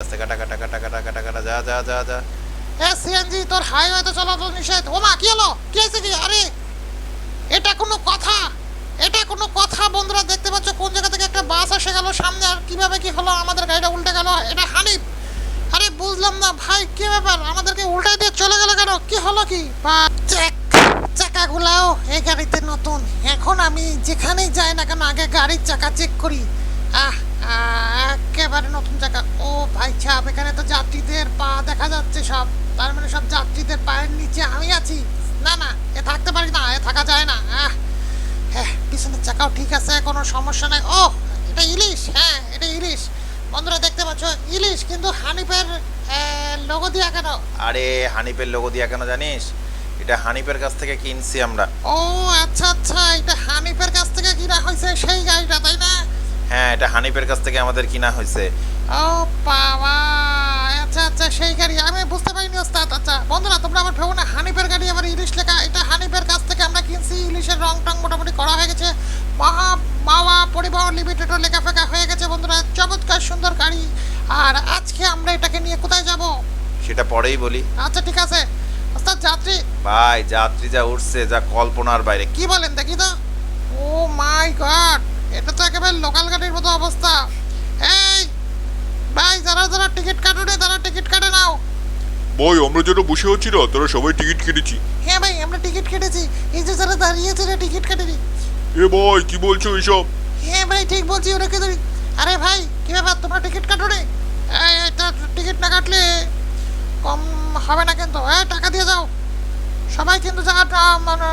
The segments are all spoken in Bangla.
আস্তে কাটা কাটা কাটা কাটা কাটা কাটা যা যা যা কি হলো? কি হয়েছে কি? আরে এটা কোনো কথা। এটা কোনো কথা বন্ধুরা দেখতে পাচ্ছ কোন জায়গা থেকে একটা বাস এসে গেল সামনে আর কীভাবে কি হলো? আমাদের গাড়িটা উল্টে গেল। এটা হানিফ। আরে বুঝলাম না ভাই কি ব্যাপার? আমাদেরকে উল্টে দিয়ে চলে গেল কেন? কি হলো কি? বা চেক চাকাগুলাও এই গাড়িতে নতুন। এখন আমি যেখানেই যাই না কেন আগে গাড়ির চাকা চেক করি। আহ, একেবারে নতুন চাকা। ও ভাই সাহেব এখানে তো যাত্রীদের পা দেখা যাচ্ছে সব। তার মানে সব যাত্রীদের পায়ের নিচে আমি আছি। না না এ থাকতে পারি না এ থাকা যায় না। হ্যাঁ পিছনের চাকাও ঠিক আছে কোনো সমস্যা নাই। ও এটা ইলিশ হ্যাঁ এটা ইলিশ। বন্ধুরা দেখতে পাচ্ছ ইলিশ কিন্তু হানিফের লোগো দিয়া কেন? আরে হানিফের লোগো দিয়া কেন জানিস? এটা হানিফের কাছ থেকে কিনছি আমরা। ও আচ্ছা আচ্ছা এটা হানিফের কাছ থেকে কিনা হয়েছে সেই গাড়িটা তাই না? হ্যাঁ এটা হানিফের কাছ থেকে আমাদের কিনা হয়েছে। ও বাবা আচ্ছা আচ্ছা সেই গাড়ি আমি বুঝতে পারিনি ওস্তাদ। আচ্ছা বন্ধুরা তোমরা আবার ভেবো না হানিফের গাড়ি আবার ইলিশ লেখা এটা হানিফের কাছ থেকে আমরা কিনছি ইলিশের রং টং মোটামুটি করা হয়ে গেছে। মহা মাওয়া পরিবহন লিমিটেডও লেখা ফেকা হয়ে গেছে বন্ধুরা চমৎকার সুন্দর গাড়ি। আর আজকে আমরা এটাকে নিয়ে কোথায় যাব? সেটা পরেই বলি। আচ্ছা ঠিক আছে। ওস্তাদ যাত্রী? ভাই যাত্রী যা উঠছে যা কল্পনার বাইরে। কি বলেন দেখি তো। Oh my god! এটা তো একেবারে লোকাল গাড়ির মতো অবস্থা। এই ভাই যারা যারা টিকিট কাটুনে তারা টিকিট কাটে নাও। ভাই আমরা যারা বসে আছি না তারা সবাই টিকিট কেটেছি। হ্যাঁ ভাই আমরা টিকিট কেটেছি। এই যে যারা দাঁড়িয়েছে না টিকিট কাটেনি। এ ভাই কি বলছো এইসব হ্যাঁ ভাই ঠিক বলছি ওরা কে আরে ভাই কি ব্যাপার তোমরা টিকিট কাটো রে টিকিট না কাটলে কম হবে না কিন্তু। হ্যাঁ টাকা দিয়ে যাও। সবাই কিন্তু জায়গাটা মানে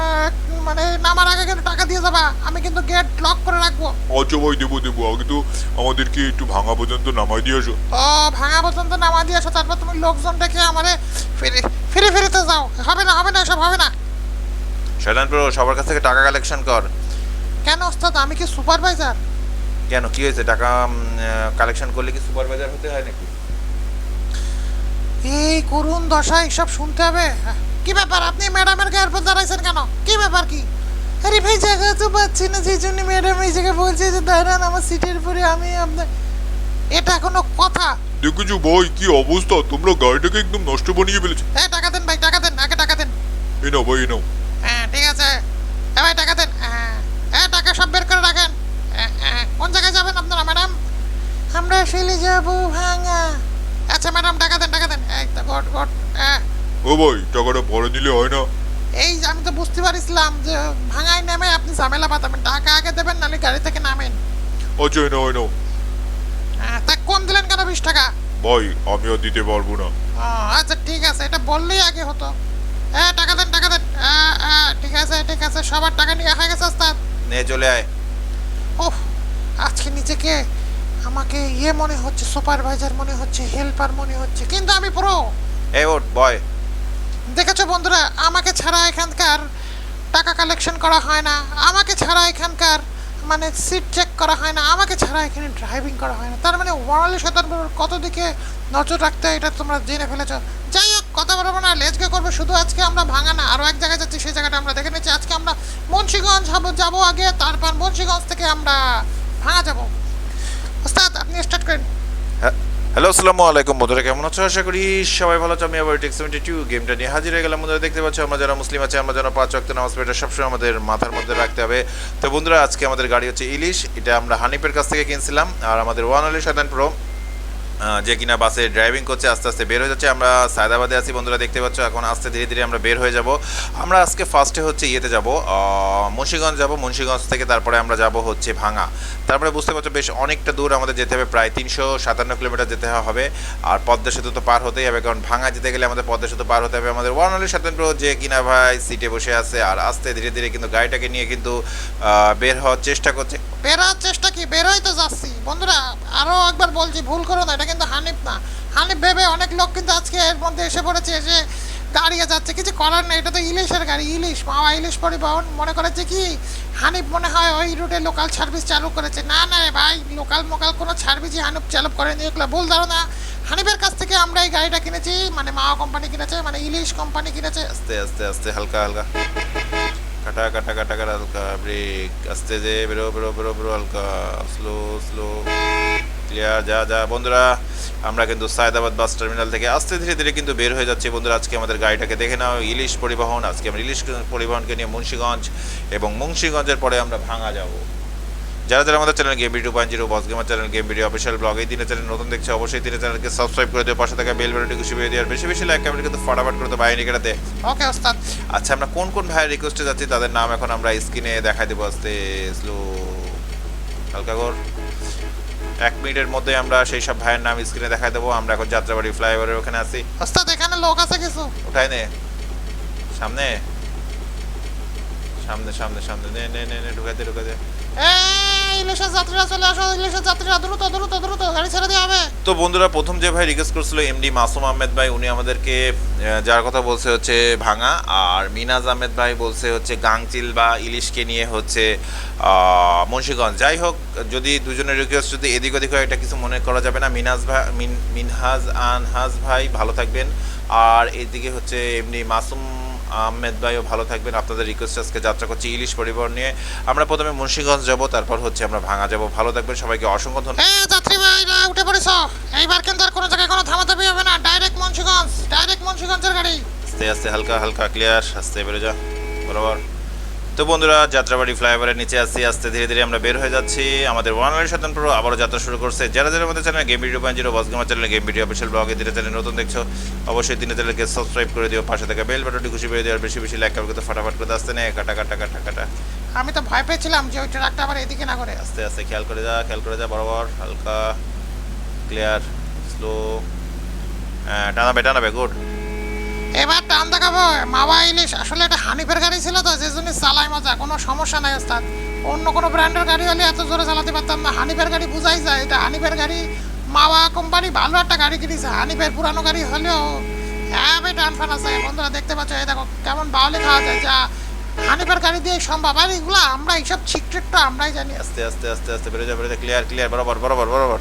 মানে নামার আগে কিন্তু টাকা দিয়ে যাবা। আমি কিন্তু গেট লক করে রাখব। আচ্ছা ভাই দেবো দেবো। আগে তো আমাদেরকে একটু ভাঙা পর্যন্ত নামাই দিয়ে আসো। ও ভাঙা পর্যন্ত নামা দিয়ে আসো তারপর তুমি লোকজন দেখে আমারে ফিরে ফিরে ফিরেতে যাও। হবে না হবে না সব হবে না। শয়তানপুর সবার কাছ থেকে টাকা কালেকশন কর। কেন ওস্তাদ? আমি কি সুপারভাইজার কেন? কি হয়েছে? টাকা কালেকশন করলে কি সুপারভাইজার হতে হয় নাকি? এই করুণ দশা এইসব শুনতে হবে। কি ব্যাপার? আপনি ম্যাডামের গায়ের উপর দাঁড়াইছেন কেন? কি ব্যাপার কি? আরে ভাই জায়গা তো পাচ্ছি না সেই জন্য ম্যাডাম এই জায়গায় বলছে যে দাঁড়ান আমার সিটের উপরে আমি আপনার এটা কোনো কথা। দেখেছ ভাই কি অবস্থা? তোমরা গাড়িটাকে একদম নষ্ট বানিয়ে ফেলেছো। হ্যাঁ টাকা দেন ভাই টাকা দেন আগে টাকা দেন। এ নাও ভাই এ নাও। হ্যাঁ ঠিক আছে। হ্যাঁ ভাই টাকা দেন। হ্যাঁ হ্যাঁ টাকা সব বের করে রাখেন। হ্যাঁ, হ্যাঁ, কোন জায়গায় যাবেন আপনারা ম্যাডাম? আমরা আসলে যাব ভাঙা। আচ্ছা ম্যাডাম টাকা দেন টাকা দেন। এই তো গট গট হ্যাঁ ও ভাই টাকাটা পরে দিলে হয় না। এই আমি তো বুঝতে পারছিলাম যে ভাঙায় নেমে আপনি ঝামেলা পাতাবেন। টাকা আগে দেবেন নাহলে গাড়ি থেকে নামেন। আচ্ছা এ এ হ্যাঁ, তা কম দিলেন কেন বিশ টাকা? ভাই আমি আর দিতে পারব না। আচ্ছা ঠিক আছে এটা বললেই আগে হতো। হ্যাঁ টাকা দেন টাকা দেন। ঠিক আছে ঠিক আছে সবার টাকা নিয়ে হয়ে গেছে ওস্তাদ। নিয়ে চলে আয়। ওহ আজকে নিজেকে আমাকে ইয়ে মনে হচ্ছে সুপারভাইজার মনে হচ্ছে হেল্পার মনে হচ্ছে কিন্তু আমি প্রো। এই ওট বয়। দেখেছ বন্ধুরা, আমাকে ছাড়া এখানকার টাকা কালেকশন করা হয় না, আমাকে ছাড়া এখানকার মানে সিট চেক করা হয় না, আমাকে ছাড়া এখানে ড্রাইভিং করা হয় না। তার মানে ওয়ারালি শতানপুর কত দিকে নজর রাখতে হয় এটা তোমরা জেনে ফেলেছো। যাই হোক, কথা বলব না লেজকে করব। শুধু আজকে আমরা ভাঙা না আরও এক জায়গায় যাচ্ছি, সেই জায়গাটা আমরা দেখে নিচ্ছি। আজকে আমরা মুন্সিগঞ্জ যাব যাব আগে, তারপর মুন্সিগঞ্জ থেকে আমরা ভাঙা যাব। ওস্তাদ, আপনি স্টার্ট করেন। হ্যালো, আসসালামু আলাইকুম। বন্ধুরা, কেমন আছো? আশা করি সবাই ভালো আছো। আমি আবার টেক সেভেন্টি টু গেমটা নিয়ে হাজির হয়ে গেলাম। বন্ধুরা, দেখতে পাচ্ছ, আমরা যারা মুসলিম আছে, আমরা যেন পাঁচ অক্ত নামাজ পড়ে এটা সবসময় আমাদের মাথার মধ্যে রাখতে হবে। তো বন্ধুরা, আজকে আমাদের গাড়ি হচ্ছে ইলিশ এটা আমরা হানিফের কাছ থেকে কিনছিলাম। আর আমাদের ওয়ান আলি শতান প্রো যে কিনা বাসে ড্রাইভিং করছে, আস্তে আস্তে বের হয়ে যাচ্ছে। আমরা সায়দাবাদে আছি, বন্ধুরা দেখতে পাচ্ছ, এখন আস্তে ধীরে ধীরে আমরা বের হয়ে যাব। আমরা আজকে ফার্স্টে হচ্ছে ইয়েতে যাব মুন্সিগঞ্জ যাব। মুন্সিগঞ্জ থেকে তারপরে আমরা যাব হচ্ছে ভাঙা তারপরে বুঝতে পারছ, বেশ অনেকটা দূর আমাদের যেতে হবে, প্রায় তিনশো সাতান্ন কিলোমিটার যেতে হবে। আর পদ্মা সেতু তো পার হতেই হবে, কারণ ভাঙা যেতে গেলে আমাদের পদ্মা সেতু পার হতে হবে। আমাদের ওয়ান অনলি স্বাতন্ত্র যে কিনা ভাই সিটে বসে আছে, আর আস্তে ধীরে ধীরে কিন্তু গাড়িটাকে নিয়ে কিন্তু বের হওয়ার চেষ্টা করছে। বের হওয়ার চেষ্টা কি? বের তো যাচ্ছি। বন্ধুরা আরও একবার বলছি, ভুল করো না কিন্তু হানিফ না। হানিফ ভেবে অনেক লোক কিন্তু আজকে এর মধ্যে এসে পড়েছে, এসে দাঁড়িয়ে যাচ্ছে। কিছু করার নেই, এটা তো ইলিশের গাড়ি, ইলিশ, মাওয়া ইলিশ পরিবহন। মনে করেছে কি, হানিফ মনে হয় ওই রুটে লোকাল সার্ভিস চালু করেছে। না না ভাই লোকাল মোকাল কোনো সার্ভিসই হানিফ চালু করেনি, এগুলো ভুল ধারণা। হানিফের কাছ থেকে আমরা এই গাড়িটা কিনেছি মানে মাওয়া কোম্পানি কিনেছে মানে ইলিশ কোম্পানি কিনেছে। আস্তে আস্তে আস্তে, হালকা হালকা। কাটা কাটা কাটা কাটা, হালকা। ব্রেক আস্তে যে, বেরো বেরো বেরো বেরো, হালকা। স্লো স্লো ক্লিয়ার, যা যা। বন্ধুরা, আমরা কিন্তু সায়দাবাদ বাস টার্মিনাল থেকে আস্তে ধীরে ধীরে কিন্তু বের হয়ে যাচ্ছি। বন্ধুরা, আজকে আমাদের গাড়িটাকে দেখে নাও। ইলিশ পরিবহন, আজকে আমরা ইলিশ পরিবহনকে নিয়ে মুন্সিগঞ্জ এবং মুন্সীগঞ্জের পরে আমরা ভাঙা যাব। যারা যারা আমাদের channel game video point zero, boss gamer channel, game video official blog, এই দিনের চ্যানেল নতুন দেখছে অবশ্যই দিনের চ্যানেলকে সাবস্ক্রাইব করে দিও। পাশে থাকা বেল বাটনটি খুশি দিয়ে আর বেশি বেশি লাইক কমেন্ট কিন্তু ফটাফট করে তো বাইরে কেটাতে ওকে ওস্তাদ। আচ্ছা আমরা কোন কোন ভাইয়ের রিকোয়েস্টে যাচ্ছি, তাদের নাম এখন আমরা স্ক্রিনে দেখাই দেবো। আস্তে স্লো হালকা এক মিনিটের মধ্যে আমরা সেই সব ভাইয়ের নাম স্ক্রিনে দেখাই দেবো। আমরা এখন যাত্রাবাড়ি ফ্লাইওভারের ওখানে আছি। ওস্তাদ এখানে লোক আছে কিছু? উঠাই নে। সামনে। সামনে সামনে সামনে। নে নে নে ঢুকাতে এই ইলিশের যাত্রীরা চলে আসো, ইলিশের যাত্রীরা, দ্রুত দ্রুত দ্রুত, গাড়ি ছেড়ে দিয়ে হবে। তো বন্ধুরা, প্রথম যে ভাই রিকোয়েস্ট করছিল এমডি মাসুম আহমেদ ভাই, উনি আমাদেরকে যার কথা বলছে হচ্ছে ভাঙা, আর মিনাজ আহমেদ ভাই বলছে হচ্ছে গাংচিল বা ইলিশকে নিয়ে হচ্ছে মুন্সিগঞ্জ। যাই হোক, যদি দুজনের রিকোয়েস্ট যদি এদিক ওদিক হয়, এটা কিছু মনে করা যাবে না। মিনাজ ভাই মিন- মিনহাজ আনহাজ ভাই, ভালো থাকবেন। আর এদিকে হচ্ছে এমনি মাসুম আহমেদ ভাইও ভালো থাকবেন। আপনাদের রিকোয়েস্ট আজকে যাত্রা করছি ইলিশ পরিবহন নিয়ে। আমরা প্রথমে মুন্সিগঞ্জ যাব তারপর হচ্ছে আমরা ভাঙা যাব। ভালো থাকবেন সবাইকে অসংখ্য ধন্যবাদ। যাত্রী ভাইরা উঠে পড়েছ? এইবার কিন্তু আর কোনো জায়গায় কোনো থামাতে হবে না। ডাইরেক্ট মুন্সিগঞ্জ ডাইরেক্ট মুন্সিগঞ্জের গাড়ি। আস্তে আস্তে হালকা হালকা ক্লিয়ার আস্তে বেরো যা বরাবর। তো বন্ধুরা যাত্রাবাড়ি ফ্লাইওভারের নিচে আসছি আস্তে ধীরে ধীরে আমরা বের হয়ে যাচ্ছি। আমাদের ওয়ান লাইন শতান প্রো আবারও যাত্রা শুরু করছে। যারা যারা আমাদের channel game video point zero boss gamer channel game video official ব্লগে ধীরে ধীরে নতুন দেখছ অবশ্যই তিনে চ্যানেলকে সাবস্ক্রাইব করে দিও পাশে থাকা বেল বাটনটি খুশি করে দিও আর বেশি বেশি লাইক করতে ফটাফট করে আসতে নেই কাটা কাটা কাটা কাটা। আমি তো ভয় পেয়েছিলাম যে ওই ট্রাকটা আবার এদিকে না করে আস্তে। আস্তে খেয়াল করে যা খেয়াল করে যা বরাবর হালকা ক্লিয়ার স্লো হ্যাঁ টানাবে টানাবে গুড এবার টান দেখাবো, মাওয়া ইলিশ। আসলে এটা হানিফের গাড়ি ছিল তো, যে জন্য চালাই মজা, কোনো সমস্যা নাই ওস্তাদ। অন্য কোনো ব্র্যান্ডের গাড়ি হলে এত জোরে চালাতে পারতাম না। হানিফের গাড়ি বুঝাই যায়, এটা হানিফের গাড়ি, মাওয়া কোম্পানি ভালো একটা গাড়ি কিনেছে। হানিফের পুরানো গাড়ি হলেও হ্যাঁ ভাই টান ফান আছে। বন্ধুরা দেখতে পাচ্ছ, এই দেখো, কেমন বাউলি খাওয়া যায়। যা হানিফের গাড়ি দিয়ে সম্ভব। আর এগুলো আমরা এইসব সিক্রেটটা আমরাই জানি। আস্তে আস্তে আস্তে আস্তে বেরো যা বেরো ক্লিয়ার ক্লিয়ার বরাবর বরাবর বরাবর।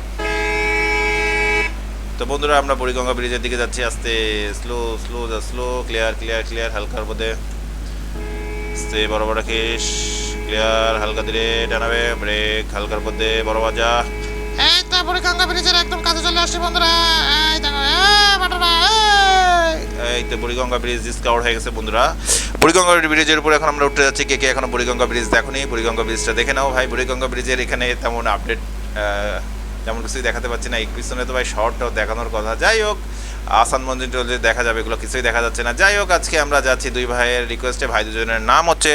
তো বন্ধুরা আমরা বুড়িগঙ্গা ব্রিজের দিকে যাচ্ছি। আস্তে স্লো স্লো যা স্লো ক্লিয়ার ক্লিয়ার ক্লিয়ার হালকার মধ্যে আস্তে বরাবর রাখিস ক্লিয়ার হালকা ধীরে টানাবে। ব্রেক হালকার মধ্যে বড় যা এই তো বুড়িগঙ্গা ব্রিজের একদম কাছে চলে আসছে বন্ধুরা। এই দেখো এই তো বুড়িগঙ্গা ব্রিজ ডিসকাউন্ট হয়ে গেছে বন্ধুরা। বুড়িগঙ্গা ব্রিজের উপর এখন আমরা উঠতে যাচ্ছি। কে কে এখনও বুড়িগঙ্গা ব্রিজ দেখোনি? বুড়িগঙ্গা ব্রিজটা দেখে নাও ভাই। বুড়িগঙ্গা ব্রিজের এখানে তেমন আপডেট তেমন কিছুই দেখাতে পাচ্ছি না। এই পিছনে তো ভাই শর্টটাও দেখানোর কথা। যাই হোক আসান মন্দির টন্দির দেখা যাবে এগুলো কিছুই দেখা যাচ্ছে না। যাই হোক আজকে আমরা যাচ্ছি দুই ভাইয়ের রিকোয়েস্টে ভাই দুজনের নাম হচ্ছে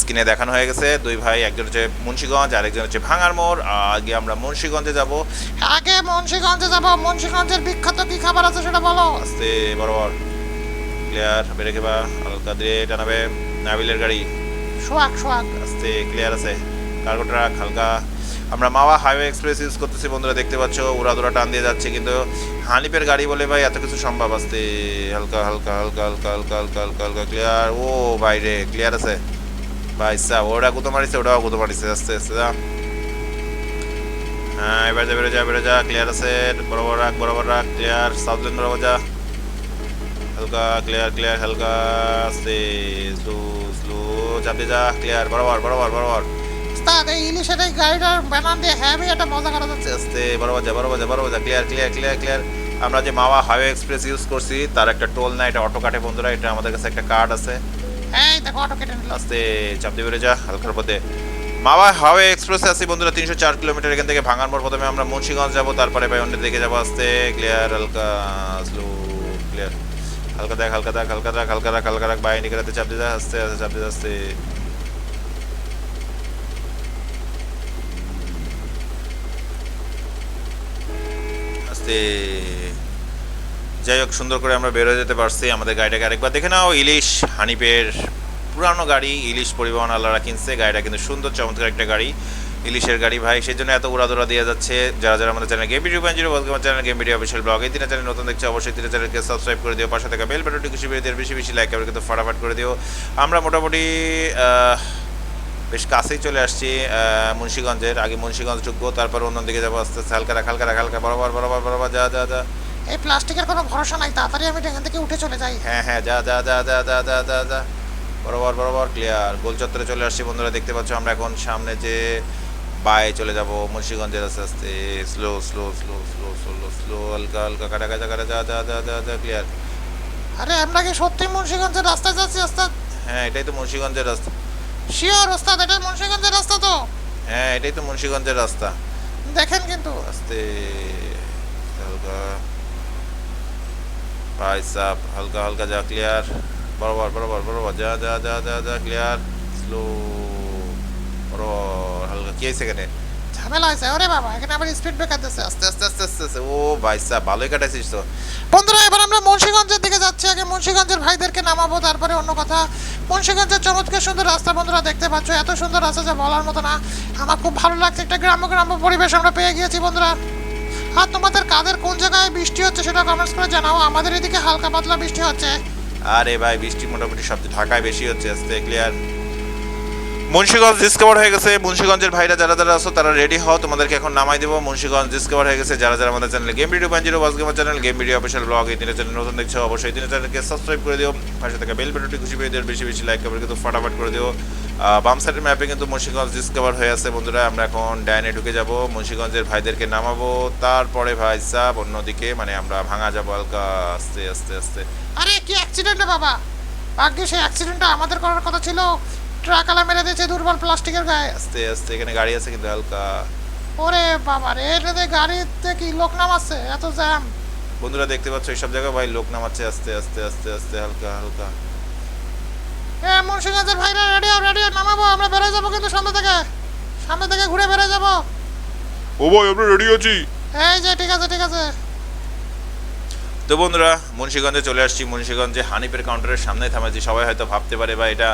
স্ক্রিনে দেখানো হয়ে গেছে। দুই ভাই একজন হচ্ছে মুন্সিগঞ্জ আরেকজন হচ্ছে ভাঙার মোড়। আগে আমরা মুন্সিগঞ্জে যাব। আগে মুন্সিগঞ্জে যাব। মুন্সিগঞ্জের বিখ্যাত কি খাবার আছে সেটা বলো। আস্তে বরাবর ক্লিয়ার বেড়ে খেবা হালকা দিয়ে টানাবে। নাবিলের গাড়ি। সোয়াক সোয়াক আস্তে ক্লিয়ার আছে। কার্গো ট্রাক হালকা। আমরা মাওয়া হাইওয়ে এক্সপ্রেস ইউজ করতেছি, বন্ধুরা দেখতে পাচ্ছ উড়া দুরা টান দিয়ে যাচ্ছে, কিন্তু হানিপের গাড়ি বলে ভাই এত কিছু সম্ভব আসতে হালকা হালকা হালকা হালকা হালকা হালকা হালকা হালকা ক্লিয়ার ও বাইরে ক্লিয়ার আছে। ভাই সা ওরা গুতো মারিছে ওটাও গুতো মারিছে, আস্তে আস্তে, যা। হ্যাঁ এবার যা বেরো যা বেরো যা ক্লিয়ার আছে। বরাবর রাখ বরাবর রাখ ক্লিয়ার সাউথ লেন বরাবর যা। হালকা ক্লিয়ার ক্লিয়ার হালকা, আস্তে স্লো স্লো চাপে যা ক্লিয়ার বরাবর বরাবর বরাবর। উস্তাদ এই ইলিশের এই গাড়িটার ব্যানার দিয়ে হ্যাভি একটা মজা করা যাচ্ছে আস্তে বরাবর যা বরাবর যা বরাবর যা ক্লিয়ার ক্লিয়ার ক্লিয়ার ক্লিয়ার আমরা যে মাওয়া হাইওয়ে এক্সপ্রেস ইউজ করছি তার একটা টোল না এটা অটো কাটে বন্ধুরা এটা আমাদের কাছে একটা কার্ড আছে। এই দেখো অটো কেটে নিল আস্তে চাপ দিয়ে বেড়ে যা হালকার পথে। মাওয়া হাওয়ে এক্সপ্রেসে আছি বন্ধুরা তিনশো চার কিলোমিটার এখান থেকে মোড় প্রথমে আমরা মুন্সিগঞ্জ যাব তারপরে ভাই দিকে যাব আস্তে ক্লিয়ার হালকা স্লো ক্লিয়ার হালকা দেখ হালকা দেখ হালকা দেখ হালকা রাখ হালকা রাখ বাইরে নিকলাতে চাপ দিয়ে যা আস্তে আস্তে চাপ দিয়ে আস্তে। আস্তে যাই হোক সুন্দর করে আমরা বেরোয় যেতে পারছি। আমাদের গাড়িটাকে আরেকবার দেখে নাও, ইলিশ হানিপের পুরানো গাড়ি, ইলিশ পরিবহন আল্লাহরা কিনছে গাড়িটা কিন্তু সুন্দর, চমৎকার একটা গাড়ি, ইলিশের গাড়ি ভাই। সেই জন্য এত উড়াদোড়া দিয়ে যাচ্ছে। যারা যারা আমাদের চ্যানেল গেম ভিডিও জিরো আমার channel game video official blog এই দিনে চ্যানেল নতুন দেখছে, অবশ্যই তিনে চ্যানেলকে সাবস্ক্রাইব করে দিও। পাশে থাকা বেল বাটনটি খুশি দিও বেশি বেশি লাইক করে কিন্তু ফটাফট করে দিও। আমরা মোটামুটি বেশ কাছেই চলে আসছি মুন্সিগঞ্জের আগে মুন্সিগঞ্জ ঢুকবো তারপর অন্যদিকে যাব আস্তে আস্তে হালকা রাখ হালকা রাখ হালকা বরাবর বরাবর বরাবর যা যা যা এই প্লাস্টিকের কোনো ভরসা নাই তাড়াতাড়ি আমি এখান থেকে উঠে চলে যাই হ্যাঁ হ্যাঁ যা যা যা যা যা যা যা যা বরাবর বরাবর ক্লিয়ার গোল চত্বরে চলে আসছি বন্ধুরা দেখতে পাচ্ছ আমরা এখন সামনে যে বাই চলে যাব মুন্সিগঞ্জের আস্তে আস্তে slow slow slow slow slow slow হালকা হালকা কাটা কাটা কাটা যা যা যা যা যা ক্লিয়ার আরে আমরা কি সত্যি মুন্সিগঞ্জের রাস্তায় যাচ্ছি ওস্তাদ হ্যাঁ এটাই তো মুন্সিগঞ্জের রাস্তা শিওর ওস্তাদ এটা মুন্সিগঞ্জের রাস্তা তো। হ্যাঁ এটাই তো মুন্সিগঞ্জের রাস্তা। দেখেন কিন্তু। আস্তে হালকা। ভাই সাপ হালকা হালকা যা ক্লিয়ার বরাবর বরাবর বরাবর যা যা যা যা যা ক্লিয়ার স্লো বরাবর হালকা। কি এখানে? বাবা, এখানে আবার স্পিড আস্তে আস্তে আস্তে আস্তে ও ভাই ভালোই বন্ধুরা, এবার আমরা দিকে যাচ্ছি। আগে ভাইদেরকে নামাবো, তারপরে অন্য কথা। সুন্দর রাস্তা, বন্ধুরা, দেখতে পাচ্ছ। এত সুন্দর রাস্তা বলার মতো না। আমার খুব ভালো লাগছে। একটা গ্রাম্য গ্রাম্য পরিবেশ আমরা পেয়ে গিয়েছি, বন্ধুরা। আর তোমাদের কাদের কোন জায়গায় বৃষ্টি হচ্ছে সেটা কমেন্টস করে জানাও। আমাদের এদিকে হালকা পাতলা বৃষ্টি হচ্ছে। আরে ভাই, বৃষ্টি মোটামুটি সব ঢাকায় বেশি হচ্ছে আস্তে ক্লিয়ার মুন্সিগঞ্জ ডিসকভার হয়ে গেছে। মুন্সিগঞ্জের ভাইরা যারা যারা আছো, তারা রেডি হও। তোমাদেরকে এখন নামাই দেবো। মুন্সিগঞ্জ ডিসকভার হয়ে গেছে। যারা যারা আমাদের চ্যানেল গেম ভিডিও পান zero bus gamer channel game video official blog এই তিনটা চ্যানেল নতুন দেখছ, অবশ্যই তিনটা চ্যানেলকে সাবস্ক্রাইব করে দিও। পাশে থাকা বেল বাটনটি খুশি পেয়ে দিও, বেশি বেশি লাইক করে কিন্তু ফটাফট করে দিও। বাম সাইডের ম্যাপে কিন্তু মুন্সিগঞ্জ ডিসকভার হয়ে আছে, বন্ধুরা। আমরা এখন ডাইনে ঢুকে যাব। মুন্সিগঞ্জের ভাইদেরকে নামাবো। তারপরে ভাই সাব, অন্যদিকে মানে আমরা ভাঙা যাব হালকা, আস্তে আস্তে আস্তে। আরে, কি অ্যাক্সিডেন্ট বাবা? ভাগ্যে সেই অ্যাক্সিডেন্টটা আমাদের করার কথা ছিল। ট্রাক আলা মেরে দিয়েছে দুর্বল প্লাস্টিকের গায়ে। আস্তে আস্তে এখানে গাড়ি আছে কিন্তু হালকা। ওরে বাবা রে এটাতে গাড়িতে কি লোক নামাচ্ছে? এত জ্যাম। বন্ধুরা দেখতে পাচ্ছ এইসব জায়গায় ভাই লোক নামাচ্ছে আস্তে আস্তে আস্তে আস্তে হালকা হালকা। এ মুন্সিগঞ্জের ভাইরা রেডি রেডি নামাবো আমরা বেরোয় যাব কিন্তু সামনে থেকে। সামনে থেকে ঘুরে বেরোয় যাব। ও ভাই আমরা রেডি আছি। এই যে ঠিক আছে ঠিক আছে। তো বন্ধুরা মুন্সিগঞ্জে চলে আসছি। মুন্সিগঞ্জে হানিপের কাউন্টারের সামনে থামাচ্ছি সবাই হয়তো ভাবতে পারে বা এটা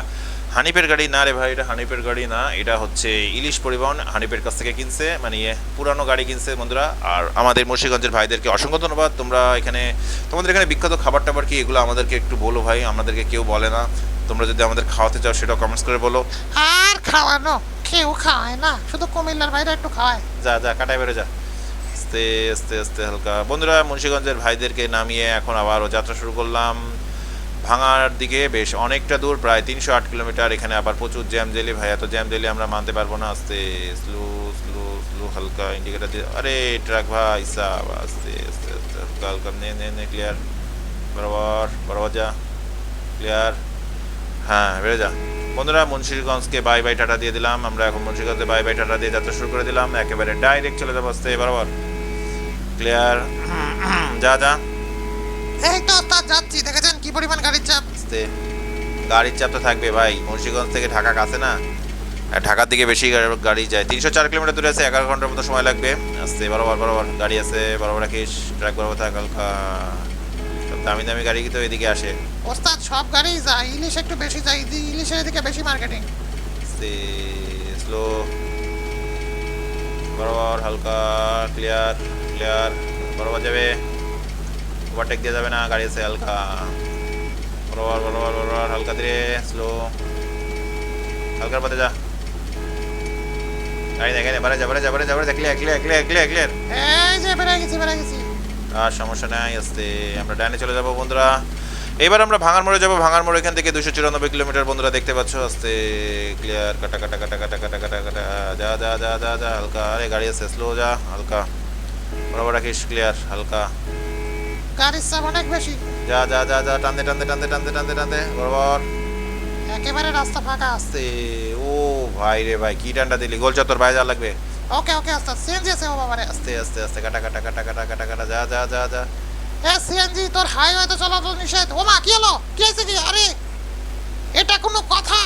হানিপের গাড়ি না রে ভাই এটা হানিপের গাড়ি না এটা হচ্ছে ইলিশ পরিবহন। হানিপের কাছ থেকে কিনছে মানে পুরানো গাড়ি কিনছে বন্ধুরা। আর আমাদের মুন্সিগঞ্জের ভাইদেরকে অসংখ্য ধন্যবাদ। তোমরা এখানে তোমাদের এখানে বিখ্যাত খাবার টাবার কি? এগুলো আমাদেরকে একটু বলো ভাই আমাদেরকে কেউ বলে না। তোমরা যদি আমাদের খাওয়াতে চাও সেটাও কমেন্টস করে বলো। আর খাওয়ানো কেউ খাওয়ায় না শুধু কুমিল্লার ভাইরা একটু খাওয়ায়। যা যা কাটায় বেরো যা। আস্তে আস্তে আস্তে হালকা। বন্ধুরা মুন্সিগঞ্জের ভাইদেরকে নামিয়ে এখন আবারও যাত্রা শুরু করলাম। ভাঙার দিকে বেশ অনেকটা দূর, প্রায় তিনশো আট কিলোমিটার। এখানে আবার প্রচুর জ্যাম জেলি ভাই, এত জ্যাম জেলি আমরা মানতে পারব না। আস্তে, স্লো স্লো স্লো, হালকা ইন্ডিকেটার দিয়ে। আরে ট্রাক ভাই, সাব, আস্তে আস্তে আস্তে, হালকা হালকা, নে নে নে ক্লিয়ার বরাবর বরাবর যা ক্লিয়ার হ্যাঁ বেড়ে যা। বন্ধুরা, মুন্সিগঞ্জকে বাই বাই টাটা দিয়ে দিলাম। আমরা এখন মুন্সিগঞ্জে বাই বাই টাটা দিয়ে যাত্রা শুরু করে দিলাম। একেবারে ডাইরেক্ট চলে যাব আস্তে, বরাবর। ক্লিয়ার যা যা। এই তো যাচ্ছি। কি পরিমাণ গাড়ির চাপ? আস্তে। গাড়ির চাপ তো থাকবে ভাই। মুন্সিগঞ্জ থেকে ঢাকা কাছে না? ঢাকার দিকে বেশি গাড়ি- যায়। তিনশো চার কিলোমিটার দূরে আছে এগারো ঘণ্টার মতো সময় লাগবে। আস্তে বরাবর বরাবর গাড়ি আছে বরাবর রাখিস ট্রাক বরাবর থাক হালকা। দামি দামি গাড়ি তো এদিকে আসে। ওস্তাদ সব গাড়ি যায় ইলিশ একটু বেশি যায় ইলিশের এদিকে বেশি মার্কেটিং স্লো বরাবর হালকা ক্লিয়ার ক্লিয়ার বরাবর যাবে। ওভারটেক দিয়ে যাবে না গাড়ি আছে হালকা। বরাবর বরাবর বরাবর হালকা ধীরে স্লো হালকার পথে যা গাড়ি দেখে বারে যা বারে যা বারে যা বারে যা clear clear clear clear clear এই যে বেড়ে গেছি বেড়ে গেছি আর সমস্যা নাই আস্তে আমরা ডানে চলে যাব বন্ধুরা এবার আমরা ভাঙার মোড়ে যাব ভাঙার মোড় এখান থেকে দুশো চুরানব্বই কিলোমিটার বন্ধুরা দেখতে পাচ্ছ আস্তে ক্লিয়ার কাটা কাটা কাটা কাটা কাটা কাটা কাটা যা যা যা যা যা হালকা আরে গাড়ি আছে স্লো যা হালকা বরাবর রাখিস ক্লিয়ার হালকা গাড়ির চাপ অনেক বেশি। যা যা যা যা টানতে টানতে টানতে টানতে টানতে টানতে বরাবর। একেবারে রাস্তা ফাঁকা। আছে আস্তে ও ভাই রে ভাই কি টানটা দিলি? গোল চত্বর বাইরে যা লাগবে। ওকে ওকে ওস্তাদ সিএনজি আছে ও বাবারে আস্তে আস্তে আস্তে কাটা কাটা কাটা কাটা কাটা কাটা যা যা যা যা। এ সিএনজি তোর হাইওয়েতে চলাচল নিষেধ। ওমা কি হলো? কি হয়েছে কি? আরে এটা কোনো কথা।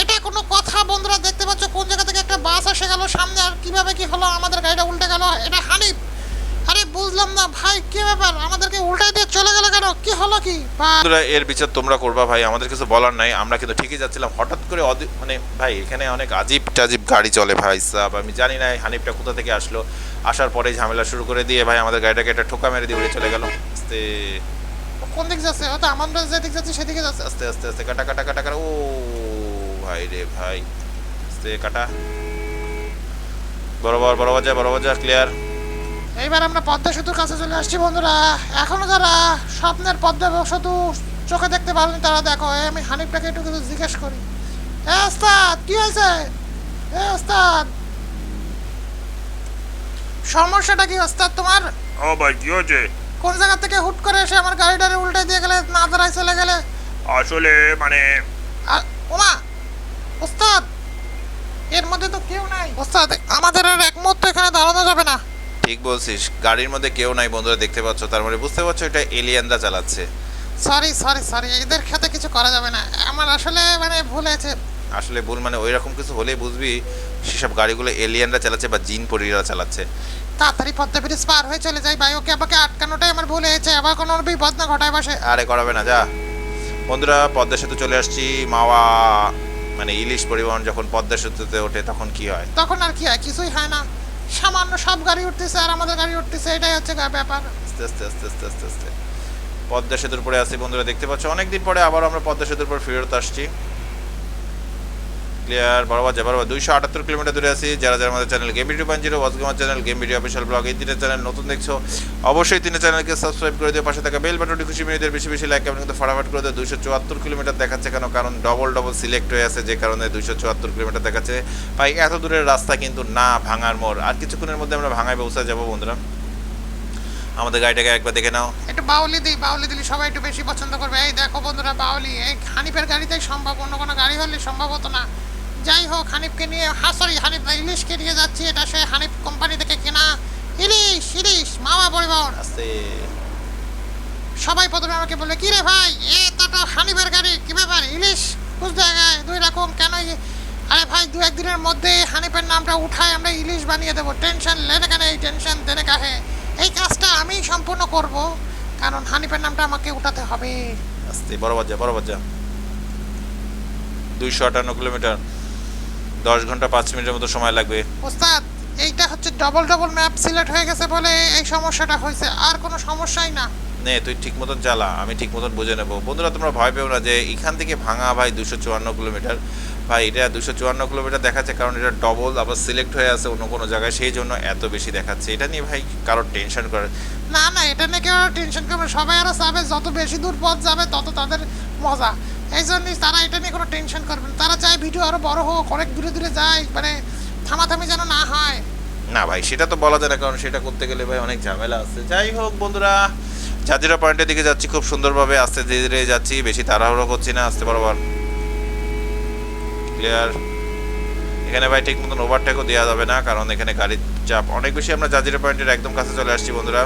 এটা কোনো কথা বন্ধুরা দেখতে পাচ্ছ? কোন জায়গা থেকে একটা বাস এসে গেল? সামনে আর কীভাবে কি হলো? আমাদের গাড়িটা উল্টে গেল? এটা হানিফ। আরে বুঝলাম না ভাই কি ব্যাপার? আমাদেরকে উল্টাই দিয়ে চলে গেল কেন? কি হলো কি? বন্ধুরা এর বিচার তোমরা করবা ভাই। আমাদের কিছু বলার নাই। আমরা কিন্তু ঠিকই যাচ্ছিলাম। হঠাৎ করে মানে ভাই এখানে অনেক আজীব টাজীব গাড়ি চলে ভাই সাব। আমি জানি না হানিফটা কোথা থেকে আসলো। আসার পরে ঝামেলা শুরু করে দিয়ে ভাই আমাদের গাড়িটাকে একটা ঠোকা মেরে দিয়ে উড়ে চলে গেল। আস্তে। কোন দিক যাচ্ছে? হয়তো আমরা যেদিক যাচ্ছি সেদিকে যাচ্ছে। আস্তে আস্তে আস্তে কাটা কাটা কাটা কাটা। ও ভাই রে ভাই। আস্তে কাটা। বরাবর বরাবর যা বরাবর যা ক্লিয়ার এইবার আমরা পদ্মা সেতুর কাছে চলে আসছি বন্ধুরা। এখনও যারা স্বপ্নের পদ্মা সেতু চোখে দেখতে পারেনি তারা দেখো আমি হানিফটাকে একটু কিছু জিজ্ঞেস করি। এ ওস্তাদ কি হয়েছে? এ ওস্তাদ। সমস্যাটা কি ওস্তাদ তোমার? ও ভাই কি হয়েছে? কোন জায়গা থেকে হুট করে এসে আমার গাড়িটারে উল্টে দিয়ে গেলে না দাঁড়ায় চলে গেলে? আসলে মানে ওমা ওস্তাদ এর মধ্যে তো কেউ নাই। ওস্তাদ আমাদের আর এক মুহূর্ত এখানে দাঁড়ানো যাবে না। ঠিক বলছিস। গাড়ির মধ্যে কেউ নাই বন্ধুরা দেখতে পাচ্ছ তার মানে বুঝতে পারছ এটা এলিয়ানরা চালাচ্ছে। সরি সরি সরি এদের খেতে কিছু করা যাবে না। আমার আসলে মানে ভুল হয়েছে। আসলে ভুল মানে ওই রকম কিছু হলেই বুঝবি সেসব গাড়িগুলো এলিয়ানরা চালাচ্ছে বা জিন পরীরা চালাচ্ছে। তাড়াতাড়ি পদ্মা ব্রিজ পার হয়ে চলে যাই ভাই ওকে আমাকে আটকানোটাই আমার ভুল হয়েছে। আবার কোনো বিপদ না ঘটায় বসে। আরে করাবে না যা। বন্ধুরা পদ্মা সেতু চলে আসছি। মাওয়া মানে ইলিশ পরিবহন যখন পদ্মা সেতুতে ওঠে তখন কি হয়? তখন আর কি হয়? কিছুই হয় না। সামান্য সব গাড়ি উঠতেছে আর আমাদের গাড়ি উঠতেছে, এটাই হচ্ছে ব্যাপার। আস্তে আস্তে আস্তে আস্তে আস্তে আস্তে। পদ্মা সেতুর পরে আসি বন্ধুরা, দেখতে পাচ্ছ? অনেকদিন পরে আবার আমরা পদ্মা সেতুর পর ফেরত আসছি। ক্লিয়ার বরাবর যা বরাবর দুইশো আটাত্তর কিলোমিটার দূরে আছি। যারা যারা আমাদের channel game video point zero, ওয়াজগামার channel game video official blog এই তিনের চ্যানেল নতুন দেখছ, অবশ্যই তিনের চ্যানেলকে সাবস্ক্রাইব করে দিও, পাশে থাকা বেল বাটনটি খুশি মিনিটের বেশি বেশি লাইক এবং কিন্তু ফটাফট করে দিও। দুইশো চুয়াত্তর কিলোমিটার দেখাচ্ছে কেন? কারণ ডবল ডবল সিলেক্ট হয়ে আছে, যে কারণে দুইশো চুয়াত্তর কিলোমিটার দেখাচ্ছে। ভাই, এত দূরের রাস্তা কিন্তু না, ভাঙার মোড়। আর কিছুক্ষণের মধ্যে আমরা ভাঙায় পৌঁছে যাব বন্ধুরা। আমাদের গাড়িটাকে একবার দেখে নাও। একটু বাউলি দিই, বাউলি দিলে সবাই একটু বেশি পছন্দ করবে। এই দেখো বন্ধুরা, বাউলি। এই হানিফের গাড়িতেই সম্ভব, অন্য কোনো গাড়ি হলে সম্ভব হতো না। যাই হোক হানিফকে নিয়ে হ্যাঁ সরি হানিফ না, ইলিশকে নিয়ে যাচ্ছি এটা সে হানিফ কোম্পানি থেকে কেনা। ইলিশ ইলিশ মামা পরিবহন আস্তে সবাই প্রথমে আমাকে বলবে কি রে ভাই এ তো হানিফের গাড়ি কি ব্যাপার? ইলিশ বুঝতে দুই রকম কেন আরে ভাই দু একদিনের মধ্যে হানিফের নামটা উঠায় আমরা ইলিশ বানিয়ে দেবো। টেনশন লেনে কেন এই টেনশন দেনে কাহে। এই কাজটা আমি সম্পূর্ণ করব কারণ হানিফের নামটা আমাকে উঠাতে হবে। আস্তে বরাবর যা বরাবর যা দুইশো আটান্ন কিলোমিটার। দশ ঘণ্টা পাঁচ মিনিটের মতো সময় লাগবে। ওস্তাদ এইটা হচ্ছে ডবল ডবল ম্যাপ সিলেক্ট হয়ে গেছে বলে এই সমস্যাটা হয়েছে। আর কোনো সমস্যাই না। নে তুই ঠিক মতন চালা আমি ঠিক মতন বুঝে নেব। বন্ধুরা তোমরা ভয় পেও না যে এখান থেকে ভাঙা ভাই দুশো চুয়ান্ন কিলোমিটার। ভাই এটা দুশো চুয়ান্ন কিলোমিটার দেখাচ্ছে কারণ এটা ডবল আবার সিলেক্ট হয়ে আছে অন্য কোনো জায়গায়। সেই জন্য এত বেশি দেখাচ্ছে। এটা নিয়ে ভাই কারোর টেনশন করে। না না এটা নিয়ে কেউ টেনশন করবে সবাই আরও চাবে যত বেশি দূর পথ যাবে তত তাদের মজা। এই জন্যই তারা এটা নিয়ে কোনো টেনশন করবে না। তারা চায় ভিডিও আরও বড় হোক, অনেক দূরে দূরে যায় মানে থামাথামি যেন না হয়। না ভাই, সেটা তো বলা যায় না, কারণ সেটা করতে গেলে ভাই অনেক ঝামেলা আছে। যাই হোক বন্ধুরা জাজিরা পয়েন্টের দিকে যাচ্ছি, খুব সুন্দরভাবে আস্তে ধীরে ধীরে যাচ্ছি, বেশি তাড়াহুড়ো করছি না, আস্তে বরাবর। ক্লিয়ার এখানে ভাই ঠিক মতন ওভারটেকও দেওয়া যাবে না, কারণ এখানে গাড়ির চাপ অনেক বেশি। আমরা জাজিরা পয়েন্টের একদম কাছে চলে আসছি, বন্ধুরা।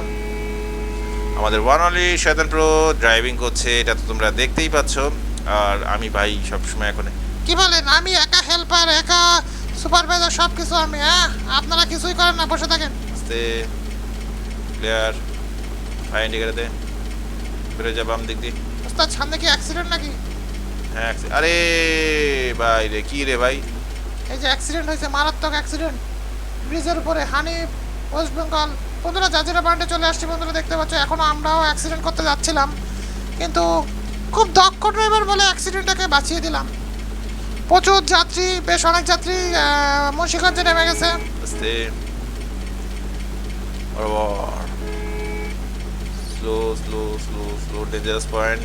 আমাদের ওয়ান অনলি শয়তান প্রো ড্রাইভিং করছে, এটা তো তোমরা দেখতেই পাচ্ছ। আর আমি ভাই সবসময় এখন কি বলেন? আমি একা হেল্পার একা সুপারভাইজার সব কিছু আমি হ্যাঁ? আপনারা কিছুই করেন না বসে থাকেন। আস্তে ক্লিয়ার ভাই ইন্ডিকেটার দে। ফিরে যাব বাম দিক দিয়ে। ওস্তাদ সামনে কি অ্যাক্সিডেন্ট নাকি? হ্যাঁ আরে ভাই রে কি রে ভাই? এই যে অ্যাক্সিডেন্ট হয়েছে মারাত্মক অ্যাক্সিডেন্ট ব্রিজের উপরে হানি ওয়েস্ট বেঙ্গল। বন্ধুরা জাজিরা পয়েন্টে চলে আসছি বন্ধুরা দেখতে পাচ্ছ এখনও আমরাও অ্যাক্সিডেন্ট করতে যাচ্ছিলাম। কিন্তু খুব দক্ষ ড্রাইভার বলে অ্যাক্সিডেন্টটাকে বাঁচিয়ে দিলাম। প্রচুর যাত্রী বেশ অনেক যাত্রী মুন্সিগঞ্জে নেমে গেছে। Slow slow slow slow dangerous point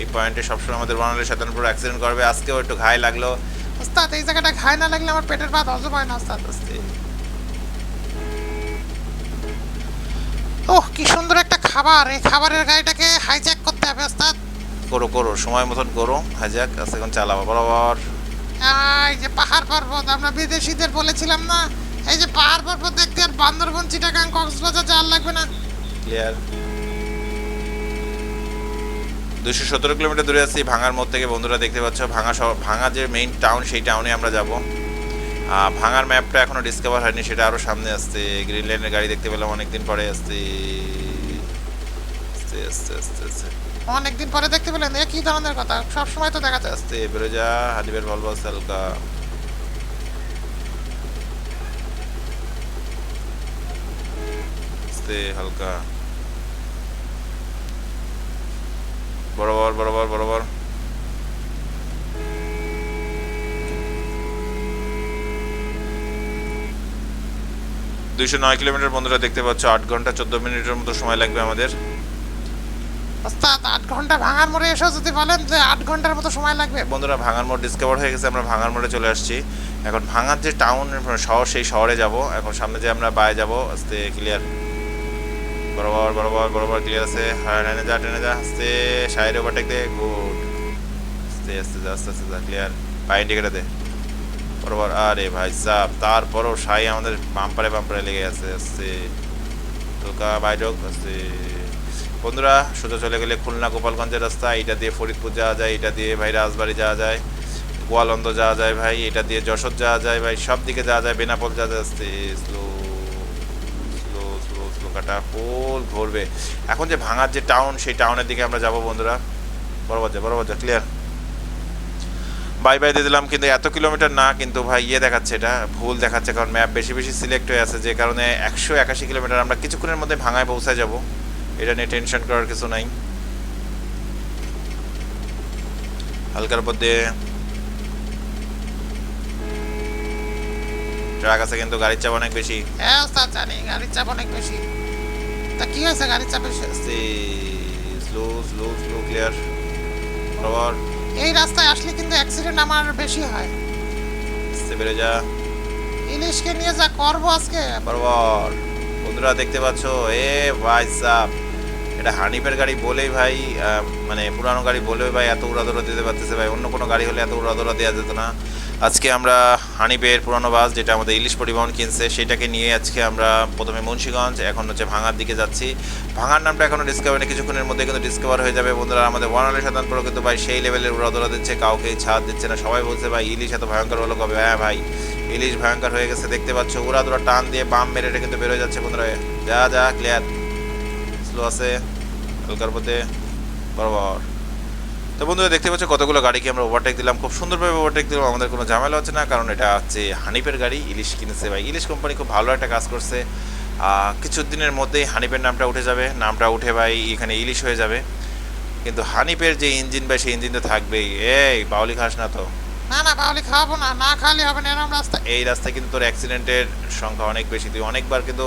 এই পয়েন্টে সবসময় আমাদের বানালে সাধারণপুর অ্যাক্সিডেন্ট করবে। আজকেও একটু ঘাই লাগল। ওস্তাদ এই জায়গাটা ঘায় না লাগলে আমার পেটের ভাত হজম হয় না ওস্তাদ। আস্তে। ওহ কি সুন্দর একটা খাবার। এই খাবারের গাড়িটাকে হাইজ্যাক করতে হবে ওস্তাদ। করো করো সময় মতন করো। হাজাক আস্তে এখন চালাবো বরাবর। এই যে পাহাড় পর্বত আমরা বিদেশিদের বলেছিলাম না? এই যে পাহাড় পর্বত দেখতে আর বান্দরবন চিটাগাং কক্সবাজার যাওয়ার লাগবে না। ক্লিয়ার দুশো সতেরো কিলোমিটার দূরে আছি ভাঙার মোড় থেকে বন্ধুরা দেখতে পাচ্ছ ভাঙা ভাঙা যে মেইন টাউন সেই টাউনে আমরা যাব। ভাঙার ম্যাপটা এখনও ডিসকভার হয়নি সেটা আরও সামনে আসছে। গ্রিন লাইনের গাড়ি দেখতে পেলাম অনেকদিন পরে আসছে। আস্তে আস্তে আস্তে আস্তে অনেকদিন পরে দেখতে পেলেন, এ কি ধরনের কথা? সব সময় তো দেখা যায়। আস্তে বেরো যা হাদিবের ভলভো হালকা আস্তে, হালকা। বরাবর বরাবর বরাবর দুইশো নয় কিলোমিটার বন্ধুরা দেখতে পাচ্ছ, আট ঘণ্টা চোদ্দ মিনিটের মতো সময় লাগবে আমাদের। ওস্তাদ, আট ঘণ্টা ভাঙার মোড়ে এসেও যদি বলেন যে আট ঘণ্টার মতো সময় লাগবে। বন্ধুরা, ভাঙার মোড় ডিসকভার হয়ে গেছে, আমরা ভাঙার মোড়ে চলে আসছি। এখন ভাঙার যে টাউন শহর, সেই শহরে যাব। এখন সামনে যে আমরা বাইরে যাব, আস্তে ক্লিয়ার বরাবর বরাবর বরাবর ক্লিয়ার আছে। হ্যাঁ টেনে যা টেনে যা, আস্তে, সাইড ওভারটেক দে, গুড। আস্তে আস্তে যা, আস্তে আস্তে যা ক্লিয়ার পায়ে ইন্ডিকেটার দে। বরাবর, আরে ভাই সাহ তারপরও সাই আমাদের বাম্পারে বাম্পারে লেগে আছে, আস্তে। হালকা বাইরক আস্তে। বন্ধুরা, সোজা চলে গেলে খুলনা গোপালগঞ্জের রাস্তা এটা দিয়ে ফরিদপুর যাওয়া যায় এটা দিয়ে ভাই রাজবাড়ি যাওয়া যায়, গোয়ালন্দ যাওয়া যায় ভাই এটা দিয়ে যশোর যাওয়া যায় ভাই, সব দিকে যাওয়া যায়, বেনাপোল যাওয়া যায় স্লো স্লো স্লো স্লো কাটা, পোল ঘুরবে এখন যে ভাঙার যে টাউন সেই টাউনের দিকে আমরা যাব বন্ধুরা। বরাবর যা বরাবর যা ক্লিয়ার বাই বাই দিয়ে দিলাম, কিন্তু এত কিলোমিটার না, কিন্তু ভাই ইয়ে দেখাচ্ছে এটা, ভুল দেখাচ্ছে, কারণ ম্যাপ বেশি বেশি সিলেক্ট হয়ে আছে, যে কারণে একশো একাশি কিলোমিটার আমরা কিছুক্ষণের মধ্যে ভাঙায় পৌঁছায় যাব। এটা নিয়ে টেনশন করার কিছু নাই। হালকার মধ্যে ট্রাক আছে কিন্তু গাড়ির চাপ অনেক বেশি। হ্যাঁ ওস্তাদ জানি গাড়ির চাপ অনেক বেশি। তা কি হয়েছে? গাড়ির চাপ বেশি স্লো স্লো স্লো ক্লিয়ার বরাবর এই রাস্তায় আসলে কিন্তু অ্যাক্সিডেন্ট আমার বেশি হয়। আস্তে বেড়ে যা। ইলিশকে নিয়ে যা করব আজকে। বরাবর বন্ধুরা দেখতে পাচ্ছ? এ ভাই সাহ এটা হানিফের গাড়ি বলেই ভাই মানে পুরানো গাড়ি বলেই ভাই এত উড়াদৌড়া দিতে পারতেছে ভাই। অন্য কোনো গাড়ি হলে এত উড়াদৌড়া দেওয়া যেত না। আজকে আমরা হানিফের পুরানো বাস, যেটা আমাদের ইলিশ পরিবহন কিনছে, সেটাকে নিয়ে আজকে আমরা প্রথমে মুন্সিগঞ্জ, এখন হচ্ছে ভাঙার দিকে যাচ্ছি। ভাঙার নামটা এখনও ডিসকভার নেই, কিছুক্ষণের মধ্যে কিন্তু ডিসকভার হয়ে যাবে। বন্ধুরা, আমাদের ওয়ানালি শতাংশ কিন্তু ভাই সেই লেভেলের উড়াদৌড়া দিচ্ছে, কাউকে ছাড় দিচ্ছে না। সবাই বলছে, ভাই, ইলিশ এত ভয়ঙ্কর হলো কবে? হ্যাঁ ভাই, ইলিশ ভয়ঙ্কর হয়ে গেছে, দেখতে পাচ্ছ। দুরা টান দিয়ে বাম মেরে কিন্তু বেরোয় যাচ্ছে, বন্ধুরা। যা যা ক্লিয়ার স্লো আছে হালকার মধ্যে বরাবর। তো বন্ধুরা দেখতে পাচ্ছ কতগুলো গাড়িকে আমরা ওভারটেক দিলাম। খুব সুন্দরভাবে ওভারটেক দিলাম আমাদের কোনো ঝামেলা হচ্ছে না কারণ এটা হচ্ছে হানিফের গাড়ি ইলিশ কিনেছে ভাই। ইলিশ কোম্পানি খুব ভালো একটা কাজ করছে। কিছু দিনের মধ্যেই হানিপের নামটা উঠে যাবে। নামটা উঠে ভাই এখানে ইলিশ হয়ে যাবে। কিন্তু হানিফের যে ইঞ্জিন ভাই সেই ইঞ্জিন তো থাকবেই। এই বাউলি খাস না তো। না না বাউলি খাওয়াবো না না খালি হবে না এরকম রাস্তায় এই রাস্তায় কিন্তু তোর অ্যাক্সিডেন্টের সংখ্যা অনেক বেশি। তুই অনেকবার কিন্তু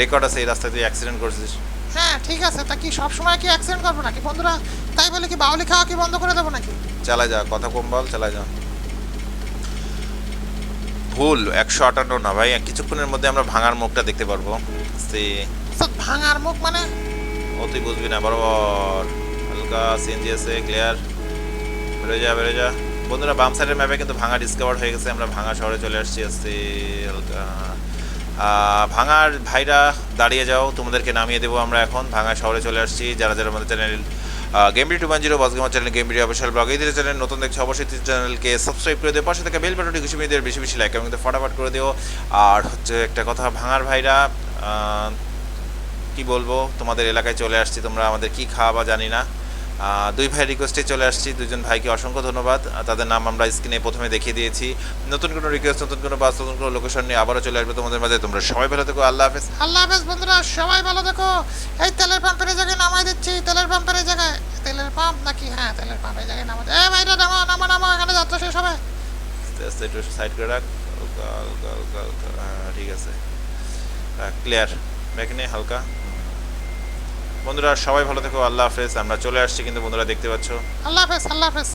রেকর্ড আছে এই রাস্তায় তুই অ্যাক্সিডেন্ট করছিস। হ্যাঁ ঠিক আছে। তা কি সবসময় কি অ্যাক্সিডেন্ট করব নাকি? বন্ধুরা তাই বলে কি বাউলি খাওয়া কি বন্ধ করে দেবো নাকি? চালাই যা কথা কম বল চালাই যা। ভুল একশো আটান্ন না ভাই কিছুক্ষণের মধ্যে আমরা ভাঙার মুখটা দেখতে পারব। সে ভাঙার মুখ মানে? ও তুই বুঝবি না বরাবর। হালকা সিএনজি আছে ক্লিয়ার বেরো যা বেরো যা। বন্ধুরা বাম সাইডের ম্যাপে কিন্তু ভাঙা ডিসকভার হয়ে গেছে আমরা ভাঙা শহরে চলে আসছি আসছি হালকা। ভাঙার ভাইরা, দাঁড়িয়ে যাও, তোমাদেরকে নামিয়ে দেবো আমরা এখন। ভাঙা শহরে চলে আসছি। যারা যারা আমাদের channel গেমবি two one zero bus gamer channel গেমবি official blog এই চ্যানেল নতুন দেখছ অবশ্যই চ্যানেলকে সাবস্ক্রাইব করে দিও। পাশে থেকে বেল বাটনটি খুশি মেয়েদের বেশি বেশি লাইক এবং ফটাফট করে দিও। আর হচ্ছে একটা কথা, ভাঙার ভাইরা কি বলব, তোমাদের এলাকায় চলে আসছি তোমরা, আমাদের কি খাওয়াবা জানি না। দুই ভাই রিকোয়েস্টে চলে আসছি। দুজন ভাইকে অসংখ্য ধন্যবাদ। তাদের নাম আমরা স্ক্রিনে প্রথমে দেখিয়ে দিয়েছি। নতুন কোনো রিকোয়েস্ট নতুন কোনো বাস নতুন কোনো লোকেশন নিয়ে আবারও চলে আসবে তোমাদের মাঝে। তোমরা সবাই ভালো থেকো। আল্লাহ হাফেজ। আল্লাহ হাফেজ বন্ধুরা সবাই ভালো দেখো এই তেলের পাম্পের এই জায়গায় নামাই দিচ্ছি। তেলের পাম্পের জায়গায়। তেলের পাম্প নাকি? হ্যাঁ তেলের পাম্প এই জায়গায় নামা এ ভাইরা নামা নামা নামা। এখানে যাত্রা শেষ হবে। একটু সাইড করে রাখ। হ্যাঁ ঠিক আছে। ক্লিয়ার ব্যাক নিয়ে হালকা। বন্ধুরা, সবাই ভালো থেকো, আল্লাহ হাফেজ। আমরা চলে আসছি, কিন্তু বন্ধুরা দেখতে পাচ্ছ। আল্লাহ হাফেজ আল্লাহ হাফেজ।